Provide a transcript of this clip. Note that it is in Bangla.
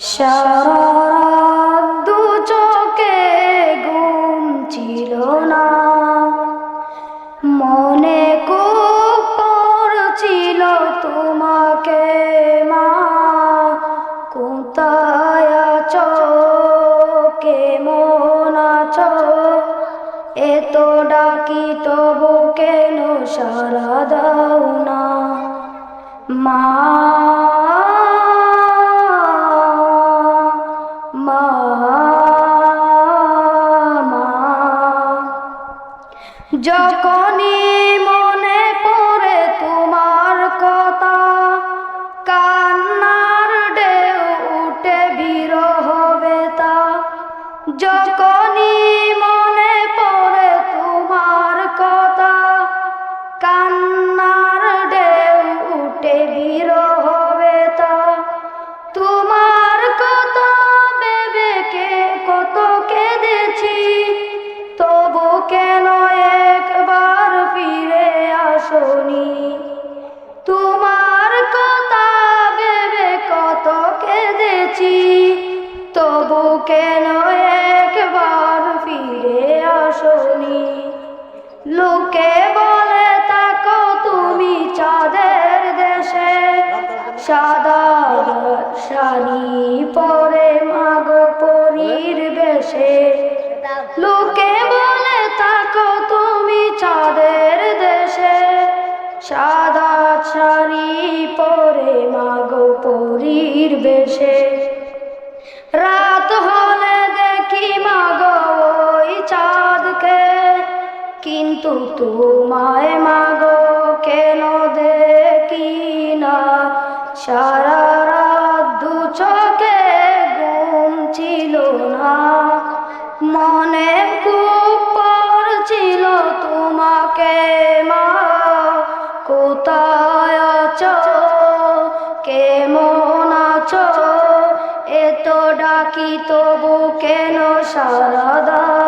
সারা দু চোখে ঘুম ছিল না। মনে পড়ছিল তোমাকে মা। কোথায় আছো? কেমন আছো? এত ডাকি তবু কেন সারা দাও না? মা যখনই মনে পড়ে তোমার কথা কান্নার ঢেউ উঠে বিরহ বেতা। যখনই কেন একবার ফিরে আসনি? লোকে বলে, তাকো তুমি চাঁদের দেশে। সাদা শাড়ি পরে মাগো পরীর বেশে। লোকে বলে, তাকো তুমি চাঁদের দেশে। সাদা শাড়ি পরে মাগো পরীর বেশে। রাত কিন্তু তোমায় মাগো কেন দেখি না? সারা রাত দু চোখে ঘুম ছিল না। মনে খুব পড়ছিল তোমাকে মা। কোথায় আছো? কেমন আছো? এত ডাকি তবু কেন সারা